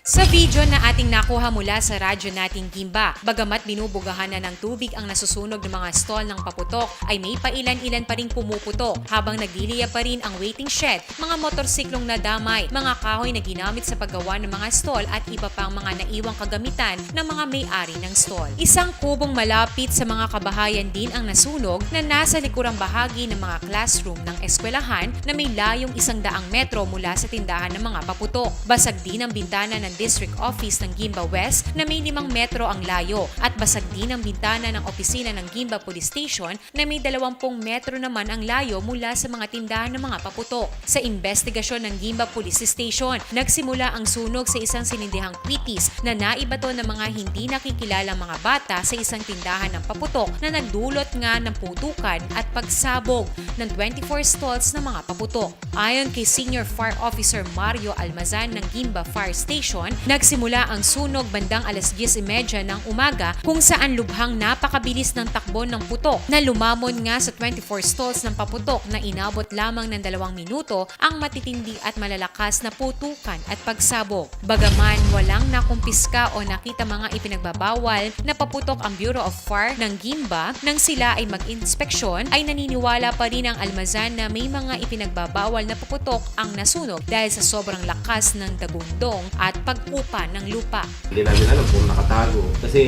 Sa video na ating nakuha mula sa radyo nating Gimba, bagamat binubugahan na ng tubig ang nasusunog ng mga stall ng paputok, ay may pailan-ilan pa rin pumuputok habang nagliliya pa rin ang waiting shed, mga motorsiklong nadamay, mga kahoy na ginamit sa paggawa ng mga stall at iba pang mga naiwang kagamitan ng mga may-ari ng stall. Isang kubong malapit sa mga kabahayan din ang nasunog na nasa likurang bahagi ng mga classroom ng eskwelahan na may layong isang daang metro mula sa tindahan ng mga paputok. Basag din ang bintana ng District Office ng Gimba West na may limang metro ang layo at basag din ang bintana ng opisina ng Gimba Police Station na may dalawampung metro naman ang layo mula sa mga tindahan ng mga paputok. Sa investigasyon ng Gimba Police Station, nagsimula ang sunog sa isang sinindihang kwitis na naibato ng mga hindi nakikilalang mga bata sa isang tindahan ng paputok na nagdulot nga ng putukan at pagsabog ng 24 stalls ng mga paputok. Ayon kay Senior Fire Officer Mario Almazan ng Gimba Fire Station, nagsimula ang sunog bandang alas 10.30 ng umaga kung saan lubhang napakabilis ng takbo ng putok na lumamon nga sa 24 stalls ng paputok na inabot lamang ng dalawang minuto ang matitindi at malalakas na putukan at pagsabog. Bagaman walang nakumpiska o nakita mga ipinagbabawal na paputok ang Bureau of Fire ng Gimba nang sila ay mag-inspeksyon ay naniniwala pa rin ang almazan na may mga ipinagbabawal na paputok ang nasunog dahil sa sobrang lakas ng dagundong at pag-upa ng lupa. Hindi namin alam kung nakatago. Kasi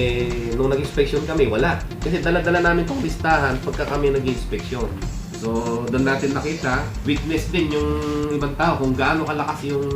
nung nag-inspection kami, wala. Kasi dala-dala namin itong listahan pagka kami nag-inspection. So, doon natin nakita, witness din yung ibang tao kung gaano kalakas yung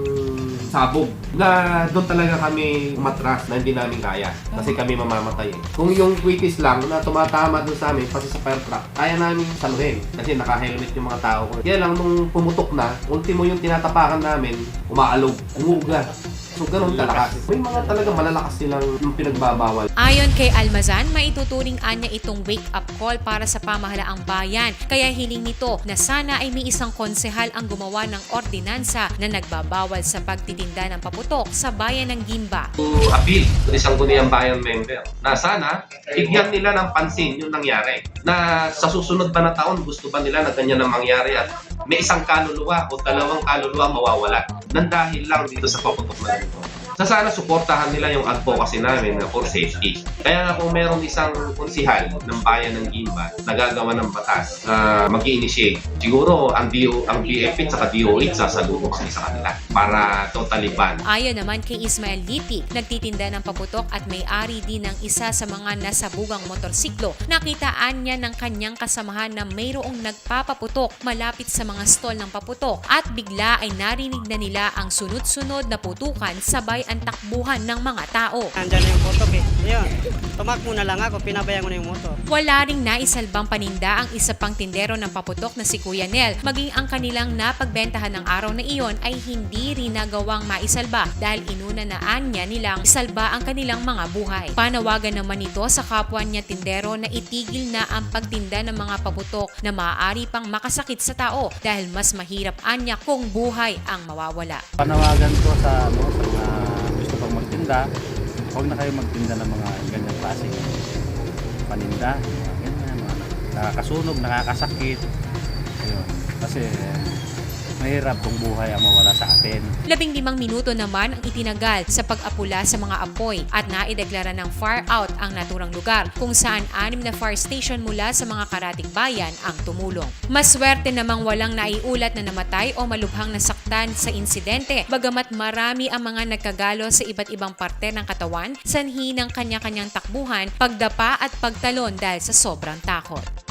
sabog. Na doon talaga kami umatras na hindi namin kaya. Kasi kami mamamatay. Kung yung quitis lang na tumatama doon sa amin, pati sa fire truck, kaya namin saluhin. Kasi naka-helmet yung mga tao. Kaya lang nung pumutok na, ultimo yung tinatapakan namin, umaalog, umuuga. So, ganun kalakas. May mga talaga malalakas silang yung pinagbabawal. Ayon kay Almazan, maituturing anya itong wake-up call para sa pamahalaang bayan. Kaya hiling nito na sana ay may isang konsehal ang gumawa ng ordinansa na nagbabawal sa pagtitinda ng paputok sa bayan ng Gimba. to appeal to isang Guniang Bayan member na sana bigyan nila ng pansin yung nangyari. Na sa susunod pa na taon, gusto ba nila na ganyan ang mangyari at may isang kaluluwa o dalawang kaluluwa mawawala nang dahil lang dito sa paputok na ito. Sa sana suportahan nila yung advocacy namin na for safety. Kaya nga kung meron isang konsihal ng bayan ng Gimba na gagawa ng batas na mag initiate siguro ang DO, ang BFP at DOH sasalubok sila sa kanila para totally ban Ayon naman kay Ismael Liti, nagtitinda ng paputok at may-ari din ng isa sa mga nasabugang motorsiklo. Nakitaan niya ng kanyang kasamahan na mayroong nagpapaputok malapit sa mga stall ng paputok at bigla ay narinig na nila ang sunod-sunod na putukan sabay ang takbuhan ng mga tao. Andyan na yung motor eh. Ayun, tumakbo na lang ako, pinabayaan ko na yung motor. Wala ring naisalbang paninda ang isa pang tindero ng paputok na si Kuya Nel. Maging ang kanilang napagbentahan ng araw na iyon ay hindi rin nagawang maisalba dahil inuna na anya nilang isalba ang kanilang mga buhay. Panawagan naman ito sa kapwa niya tindero na itigil na ang pagtinda ng mga paputok na maaari pang makasakit sa tao dahil mas mahirap anya kung buhay ang mawawala. panawagan ko sa ano sa magtinda, huwag na kayo magtinda ng mga ganyang klase paninda, mga ganyan, mga nakakasunog, nakakasakit. Ayun. Kasi mahirap kung buhay ang mawala sa atin. Labing limang minuto naman ang itinagal sa pag-apula sa mga apoy at naideklara ng fire out ang naturang lugar kung saan anim na fire station mula sa mga karating bayan ang tumulong. Maswerte namang walang naiulat na namatay o malubhang nasaktan sa insidente bagamat marami ang mga nagkagalo sa iba't ibang parte ng katawan sanhi ng kanya-kanyang takbuhan, pagdapa at pagtalon dahil sa sobrang takot.